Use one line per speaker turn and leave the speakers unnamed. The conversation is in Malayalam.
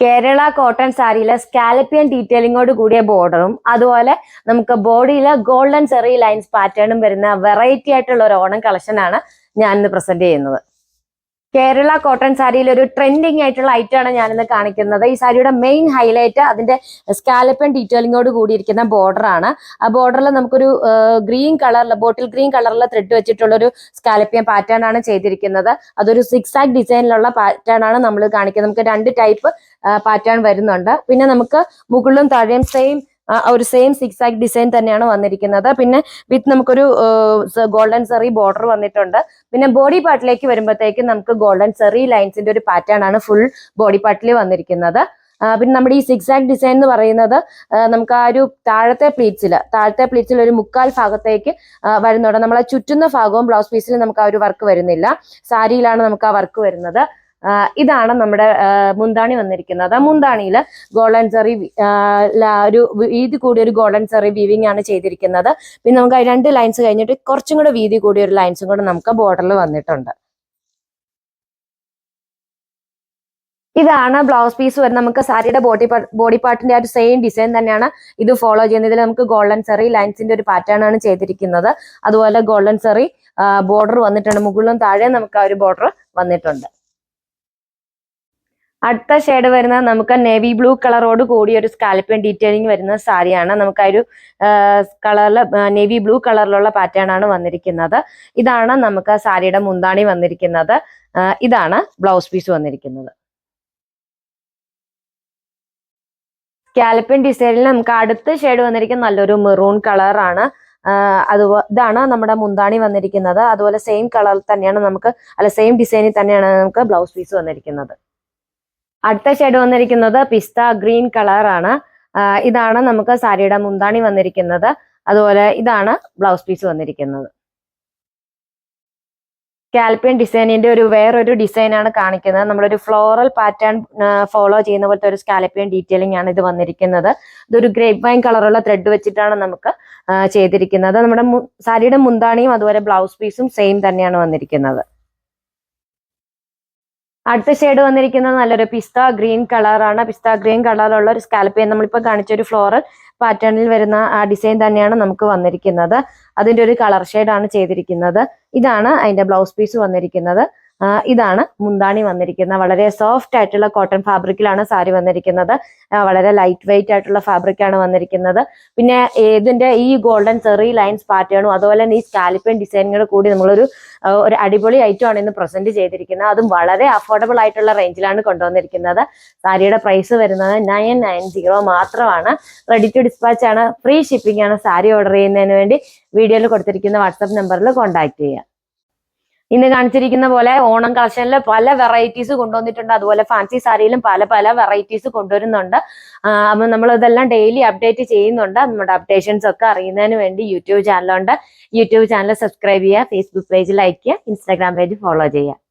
കേരള കോട്ടൺ സാരിയിലെ സ്കാലപ്പിയൻ ഡീറ്റെയിലിങ്ങോട് കൂടിയ ബോർഡറും അതുപോലെ നമുക്ക് ബോഡിയിലെ ഗോൾഡൻ ചെറിയ ലൈൻസ് പാറ്റേണും വരുന്ന വെറൈറ്റി ആയിട്ടുള്ള ഒരു ഓണം കളക്ഷൻ ആണ് ഞാൻ ഇന്ന് പ്രസന്റ് ചെയ്യുന്നത്. കേരള കോട്ടൺ സാരിയിൽ ഒരു ട്രെൻഡിങ് ആയിട്ടുള്ള ഐറ്റം ആണ് ഞാനിന്ന് കാണിക്കുന്നത്. ഈ സാരിയുടെ മെയിൻ ഹൈലൈറ്റ് അതിന്റെ സ്കാലപ്പൻ ഡീറ്റെയിലിങ്ങോട് കൂടിയിരിക്കുന്ന ബോർഡറാണ് ആ ബോർഡറിൽ നമുക്കൊരു ഗ്രീൻ കളറിൽ ബോട്ടിൽ ഗ്രീൻ കളറിൽ ത്രെഡ് വെച്ചിട്ടുള്ള ഒരു സ്കാലപ്പിയൻ പാറ്റേൺ ആണ് ചെയ്തിരിക്കുന്നത്. അതൊരു സിക്സ് ആക് ഡിസൈനിലുള്ള പാറ്റേൺ ആണ് നമ്മൾ കാണിക്കുന്നത്. നമുക്ക് രണ്ട് ടൈപ്പ് പാറ്റേൺ വരുന്നുണ്ട്. പിന്നെ നമുക്ക് മുകളിലും താഴെയും സെയിം ഒരു സെയിം സിക്സ് ആക്ട് ഡിസൈൻ തന്നെയാണ് വന്നിരിക്കുന്നത്. പിന്നെ വിത്ത് നമുക്കൊരു ഗോൾഡൻ സെറി ബോർഡർ വന്നിട്ടുണ്ട്. പിന്നെ ബോഡി പാർട്ടിലേക്ക് വരുമ്പോഴത്തേക്കും നമുക്ക് ഗോൾഡൻ സെറി ലൈൻസിന്റെ ഒരു പാറ്റേൺ ആണ് ഫുൾ ബോഡി പാർട്ടിൽ വന്നിരിക്കുന്നത്. പിന്നെ നമ്മുടെ ഈ സിക്സ് ആക്ട് ഡിസൈൻ എന്ന് പറയുന്നത് ആ, നമുക്ക് ആ ഒരു താഴത്തെ പ്ലീറ്റ്സിൽ താഴത്തെ പ്ലീറ്റ്സിൽ ഒരു മുക്കാൽ ഭാഗത്തേക്ക് ആ, വരുന്നുണ്ട്. നമ്മളെ ചുറ്റുന്ന ഭാഗവും ബ്ലൗസ് പീസിൽ നമുക്ക് ആ ഒരു വർക്ക് വരുന്നില്ല. സാരിയിലാണ് നമുക്ക് ആ വർക്ക് വരുന്നത്. ആ, ഇതാണ് നമ്മുടെ മുന്താണി വന്നിരിക്കുന്നത്. ആ മുന്താണിയിൽ ഗോൾഡൻ ചെറി ഒരു വീതി കൂടിയ ഒരു ഗോൾഡൻ ചെറി വീവിങ് ആണ് ചെയ്തിരിക്കുന്നത്. പിന്നെ നമുക്ക് രണ്ട് ലൈൻസ് കഴിഞ്ഞിട്ട് കുറച്ചും കൂടെ വീതി കൂടിയ ഒരു ലൈൻസും കൂടെ നമുക്ക് ബോർഡറിൽ വന്നിട്ടുണ്ട്. ഇതാണ് ബ്ലൗസ് പീസ് വരുന്നത് നമുക്ക് സാരിയുടെ ബോഡി ബോഡി പാർട്ടിന്റെ ആ ഒരു സെയിം ഡിസൈൻ തന്നെയാണ് ഇത് ഫോളോ ചെയ്യുന്നത്. ഇതിൽ നമുക്ക് ഗോൾഡൻ സെറി ലൈൻസിന്റെ ഒരു പാറ്റേൺ ആണ് ചെയ്തിരിക്കുന്നത്. അതുപോലെ ഗോൾഡൻ സെറി ബോർഡർ വന്നിട്ടുണ്ട്. മുകളിലും താഴെ നമുക്ക് ആ ഒരു ബോർഡർ വന്നിട്ടുണ്ട്. അടുത്ത ഷെയ്ഡ് വരുന്നത് നമുക്ക് നേവി ബ്ലൂ കളറോട് കൂടി ഒരു സ്കാലപ്പിൻ ഡീറ്റെയിലിംഗ് വരുന്ന സാരിയാണ്. നമുക്ക് ആ ഒരു കളറിൽ നേവി ബ്ലൂ കളറിലുള്ള പാറ്റേൺ ആണ് വന്നിരിക്കുന്നത്. ഇതാണ് നമുക്ക് സാരിയുടെ മുന്താണി വന്നിരിക്കുന്നത്. ഇതാണ് ബ്ലൗസ് പീസ് വന്നിരിക്കുന്നത്. സ്കാലപ്പിൻ ഡിസൈനിൽ നമുക്ക് അടുത്ത ഷെയ്ഡ് വന്നിരിക്കുന്ന നല്ലൊരു മെറൂൺ കളറാണ് അത് ഇതാണ് നമ്മുടെ മുന്താണി വന്നിരിക്കുന്നത്. അതുപോലെ സെയിം കളർ തന്നെയാണ് നമുക്ക് അല്ല സെയിം ഡിസൈനിൽ തന്നെയാണ് നമുക്ക് ബ്ലൗസ് പീസ് വന്നിരിക്കുന്നത്. അടുത്ത ഷെയ്ഡ് വന്നിരിക്കുന്നത് പിസ്ത ഗ്രീൻ കളറാണ്. ഇതാണ് നമുക്ക് സാരിയുടെ മുന്താണി വന്നിരിക്കുന്നത്. അതുപോലെ ഇതാണ് ബ്ലൗസ് പീസ് വന്നിരിക്കുന്നത്. കാൽപ്പിയൻ ഡിസൈനിന്റെ ഒരു വേറൊരു ഡിസൈൻ ആണ് കാണിക്കുന്നത്. നമ്മളൊരു ഫ്ലോറൽ പാറ്റേൺ ഫോളോ ചെയ്യുന്ന പോലത്തെ ഒരു സ്കാലപ്പിയൻ ഡീറ്റെയിലിംഗ് ആണ് ഇത് വന്നിരിക്കുന്നത്. ഇതൊരു ഗ്രേപ്പ് വൈൻ കളറുള്ള ത്രെഡ് വെച്ചിട്ടാണ് നമുക്ക് ചെയ്തിരിക്കുന്നത്. നമ്മുടെ സാരിയുടെ മുന്താണിയും അതുപോലെ ബ്ലൗസ് പീസും സെയിം തന്നെയാണ് വന്നിരിക്കുന്നത്. അടുത്ത ഷെയ്ഡ് വന്നിരിക്കുന്നത് നല്ലൊരു പിസ്ത ഗ്രീൻ കളറാണ് പിസ്ത ഗ്രീൻ കളറുള്ള ഒരു സ്കാൽപ്പ് നമ്മളിപ്പോൾ കാണിച്ച ഒരു ഫ്ലോറൽ പാറ്റേണിൽ വരുന്ന ആ ഡിസൈൻ തന്നെയാണ് നമുക്ക് വന്നിരിക്കുന്നത്. അതിന്റെ ഒരു കളർ ഷെയ്ഡാണ് ചെയ്തിരിക്കുന്നത്. ഇതാണ് അതിന്റെ ബ്ലൗസ് പീസ് വന്നിരിക്കുന്നത്. ഇതാണ് മുന്താണി വന്നിരിക്കുന്നത്. വളരെ സോഫ്റ്റ് ആയിട്ടുള്ള കോട്ടൺ ഫാബ്രിക്കിലാണ് സാരി വന്നിരിക്കുന്നത്. വളരെ ലൈറ്റ് വെയിറ്റ് ആയിട്ടുള്ള ഫാബ്രിക്കാണ് വന്നിരിക്കുന്നത്. പിന്നെ ഇതിന്റെ ഈ ഗോൾഡൻ ചെറി ലൈൻസ് പാറ്റേണും അതുപോലെ തന്നെ ഈ സ്കാലിപ്പൻ ഡിസൈനുകൾ കൂടി നമ്മളൊരു ഒരു അടിപൊളി ഐറ്റം ആണ് ഇന്ന് പ്രസന്റ് ചെയ്തിരിക്കുന്നത്. അതും വളരെ അഫോർഡബിൾ ആയിട്ടുള്ള റേഞ്ചിലാണ് കൊണ്ടുവന്നിരിക്കുന്നത്. സാരിയുടെ പ്രൈസ് വരുന്നത് നയൻ നയൻ സീറോ മാത്രമാണ്. റെഡി ടു ഡിസ്പാച്ച് ആണ്. ഫ്രീ ഷിപ്പിംഗ് ആണ് സാരി ഓർഡർ ചെയ്യുന്നതിന് വേണ്ടി. വീഡിയോയിൽ കൊടുത്തിരിക്കുന്ന വാട്സപ്പ് നമ്പറിൽ കോൺടാക്ട് ചെയ്യുക. ഇന്ന് കാണിച്ചിരിക്കുന്ന പോലെ ഓണം കളക്ഷനിൽ പല വെറൈറ്റീസ് കൊണ്ടുവന്നിട്ടുണ്ട്. അതുപോലെ ഫാൻസി സാരിയിലും പല പല വെറൈറ്റീസ് കൊണ്ടുവരുന്നുണ്ട്. അപ്പം നമ്മൾ ഇതെല്ലാം ഡെയിലി അപ്ഡേറ്റ് ചെയ്യുന്നുണ്ട്. നമ്മുടെ അപ്ഡേഷൻസ് ഒക്കെ അറിയുന്നതിന് വേണ്ടി യൂട്യൂബ് ചാനലുണ്ട് യൂട്യൂബ് ചാനൽ സബ്സ്ക്രൈബ് ചെയ്യുക ഫേസ്ബുക്ക് പേജ് ലൈക്ക് ചെയ്യുക ഇൻസ്റ്റാഗ്രാം പേജ് ഫോളോ ചെയ്യുക.